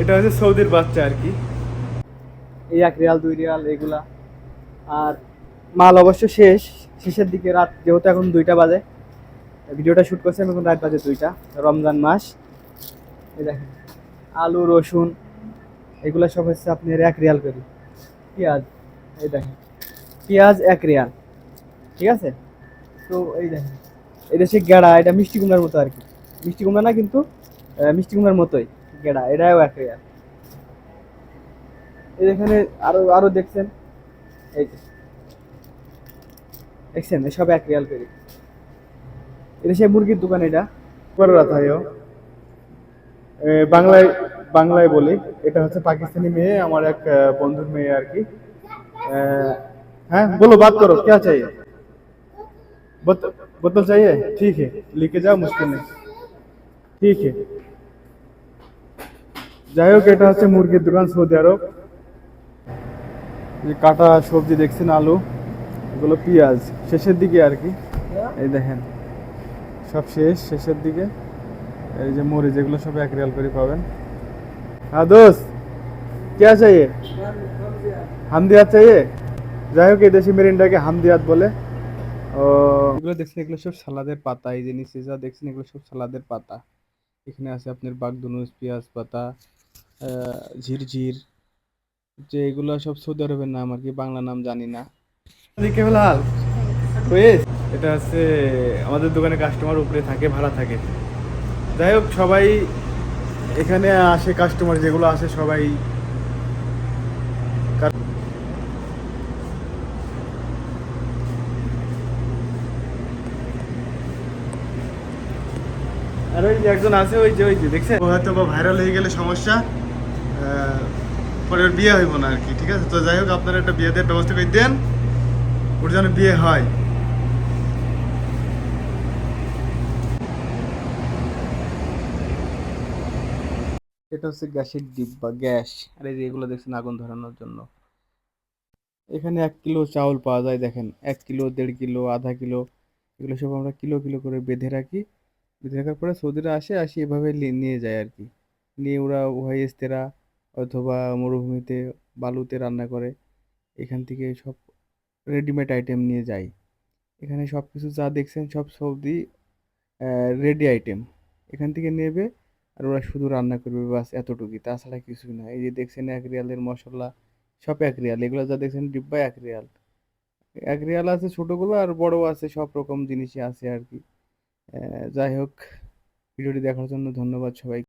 এটা হচ্ছে সৌদির বাচ্চা আর কি। এই এক রিয়াল দুই রিয়াল এগুলা। আর মাল অবশ্য শেষ। শেষের দিকে রাত যেহেতু এখন দুইটা বাজে ভিডিওটা শ্যুট করছি আমি এখন রাত বাজে দুইটা রমজান মাস। এই দেখেন আলু রসুন এগুলো সব হচ্ছে আপনি এক রিয়াল করে। পেঁয়াজ এই দেখেন পেঁয়াজ এক রিয়াল। ঠিক আছে? তো এই দেখেন এটা সে গেড়া, এটা মিষ্টি কুমড়ার মতো আর কি। মিষ্টি কুমড়া না কিন্তু মিষ্টি কুমড়ার মতোই, গেড়া, এটাও এক রেয়ার। এখানে আরও আরও দেখছেন? এই যে। দেখছেন? এসব এক রিয়াল করি। এটা সে মুরগির দোকান এটা। বাংলায় বাংলায় বলি, এটা হচ্ছে পাকিস্তানি মেয়ে, আমার এক বন্ধুর মেয়ে আর কি। হ্যাঁ বলো, বাদ করো, কে চাই बोतल बोतल चाहिए ठीक है लेके जाओ मुश्किल नहीं ठीक है যাই হোক এটা হচ্ছে মুরগির দোকান সৌদি আরব এই কাটা সবজি দেখছেন আলু এগুলো পেঁয়াজ শেষের দিকে আর কি এই দেখেন সব শেষ শেষের দিকে এই যে মরিচ এগুলো সব এক রিয়াল করে পাবেন হ্যাঁ দোস্ত क्या चाहिए হামদিয়াত চাইয়ে যাই হোক এই দেশি মেরিন্ডাকে হামদিয়াত বলে ও। এগুলো দেখছেন এগুলো সব সালাদের পাতা এই যে নিচে যা দেখছেন এগুলো সব সালাদের পাতা। এখানে আছে আপনার বাগদুনুস পেঁয়াজ পাতা ঝিরঝির যে এগুলো সব সৌদি আরবের নাম আর কি বাংলা নাম জানি না। এটা হচ্ছে আমাদের দোকানে কাস্টমার উপরে থাকে ভাড়া থাকে। যাই হোক সবাই এখানে আসে কাস্টমার যেগুলো আসে সবাই আর ওই যে একজন আছে ওই যে ওই যে দেখছেন? ও হয়তো বা ভাইরাল হয়ে গেলে সমস্যা পরে বিয়ে হইব না আর কি ঠিক আছে? তো যাই হোক আপনারা একটা বিয়ে দেওয়ার ব্যবস্থা করে দেন ওর যেন বিয়ে হয়। এটা হচ্ছে গ্যাসের ডিব্বা গ্যাস আর এই এগুলো দেখছেন আগুন ধরানোর জন্য। এখানে এক কিলো চাউল পাওয়া যায় দেখেন এক কিলো দেড় কিলো আধা কিলো এগুলো সব আমরা কিলো কিলো করে বেঁধে রাখি। রাখার পরে সৌদিরা আসে, আসি এভাবে নিয়ে যায় আর কি নিয়ে ওরা উহাই ইস্তেরা অথবা মরুভূমিতে বালুতে রান্না করে। এখান থেকে সব রেডিমেড আইটেম নিয়ে যায়। এখানে সব কিছু যা দেখছেন সব সৌদি রেডি আইটেম এখান থেকে নেবে আর ওরা শুধু রান্না করবে বাস এতটুকুই। তাছাড়া কিছুই না। এই যে দেখছেন এক রিয়ালের মশলা, সব এক রিয়াল। এগুলো যা দেখছেন ডিব্বা এক রিয়াল। এক রিয়াল আছে ছোটোগুলো আর বড় আছে, সব রকম জিনিসই আছে আর কি যাই হোক ভিডিওটি দেখার জন্য ধন্যবাদ সবাই